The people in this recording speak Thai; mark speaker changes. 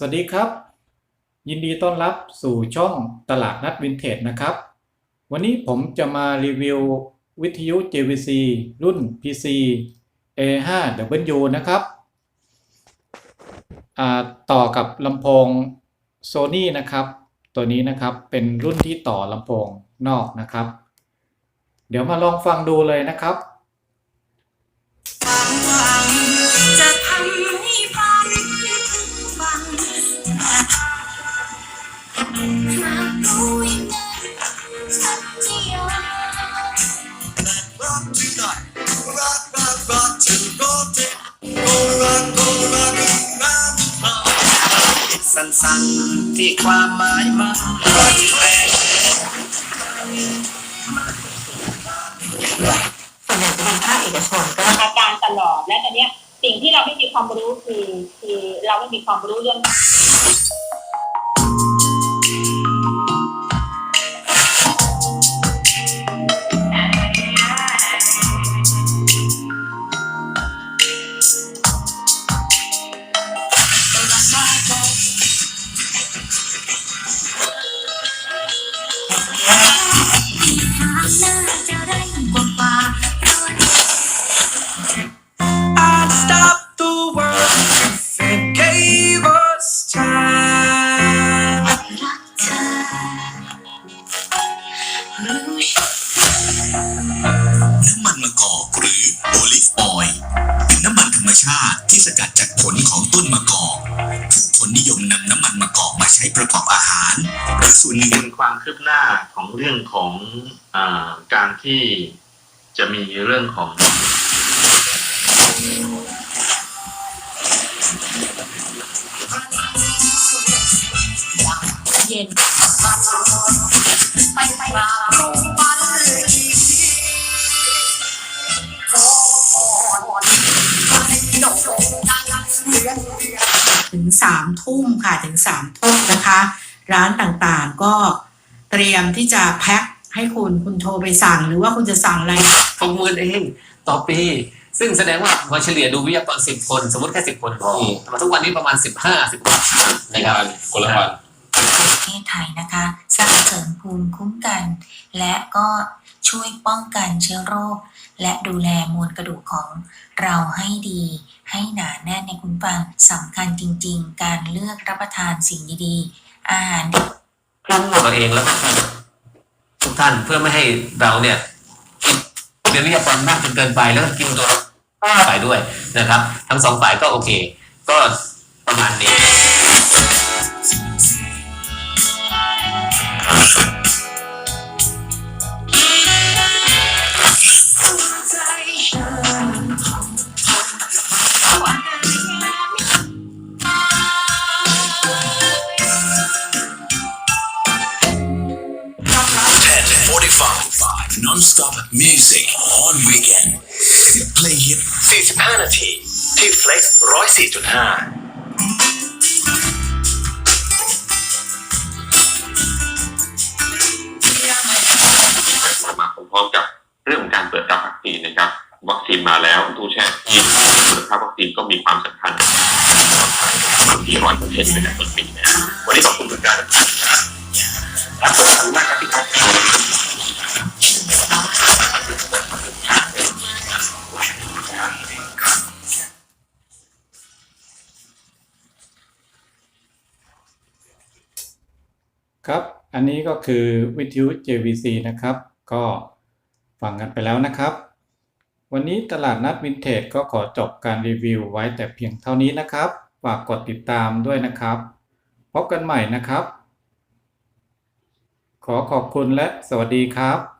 Speaker 1: สวัสดีครับ ยินดีต้อนรับสู่ช่องตลาดนัดวินเทจนะครับ วันนี้ผมจะมารีวิววิทยุ JVC รุ่น PC A5W นะครับ ต่อกับลำโพง Sony นะครับ ตัวนี้นะครับเป็นรุ่นที่ต่อลำโพงนอกนะครับ เดี๋ยวมาลองฟังดูเลยนะครับ
Speaker 2: สั้นๆที่ความหมายมันรักแท้
Speaker 3: ส่วนใหญ่จะเป็นภาคเอกชนก็
Speaker 4: อาการตลอดและตอนนี้สิ่งที่เราไม่มีความรู้คือคือเราไม่มีความรู้เรื่อง
Speaker 5: หน้า
Speaker 6: ช้ประกอบอาหารหรือส่วนหนึ่ง
Speaker 7: เป็นความคืบหน้าของเรื่องของอาการที่จะมีเรื่องของ
Speaker 3: เย็น
Speaker 5: ไปไปมาลงมาเลยขอพรให้ดอกดงดังเหมือน
Speaker 3: ถึงสามทุ่มค่ะถึงสามทุ่มนะคะ ร้านต่างๆก็เตรียมที่จะแพ็คให้คุณคุณโทรไปสั่ง หรือว่าคุณจะสั่งอะไร
Speaker 8: หกหมื่นเองต่อปี ซึ่งแสดงว่าพอเฉลี่ยดูวิทยากรสิบคน สมมติแค่สิบคนพอมาทุกวันนี้ประมาณสิบห้าสิบกว่านะครับคนละวัน
Speaker 9: ประเทศไทยนะคะสร้างเสริมภูมิคุ้มกัน และก็ ช่วยป้องกันเชื้อโรค และดูแลมวลกระดูกของเราให้ดี ให้หนาแน่นในคุณฟังสำคัญจริง ๆ การเลือกรับประทานสิ่งดีๆ อาหาร
Speaker 8: ตัวเองแล้วทุกท่านเพื่อไม่ให้เราเนี่ยกินเป็นวิทยากรมากจนเกินไปแล้วก็กินตัวฝ่ายด้วยนะครับ ทั้งสองฝ่ายก็โอเค ก็ประมาณนี้
Speaker 6: 1045 non-stop music on weekend play it
Speaker 2: 45 นาทีที่ Flex 104.5
Speaker 7: มาพร้อมกับเรื่องของการเปิดรับวัคซีนนะครับ วัคซีนมาแล้วตู้แช่ที่คุณภาพวัคซีนก็มีความสำคัญบางทีร้อยเปอร์เซ็นต์เป็นต้นปีนะวันนี้ขอบคุณคุณการนะครับขอบคุณมากครับพี่ครับ
Speaker 1: ครับ อันนี้ก็คือวิทยุ JVC นะครับ ก็ฟังกันไปแล้วนะครับ วันนี้ตลาดนัดวินเทจก็ขอจบการรีวิวไว้แต่เพียงเท่านี้นะครับ ฝากกดติดตามด้วยนะครับ พบกันใหม่นะครับ ขอขอบคุณและสวัสดีครับ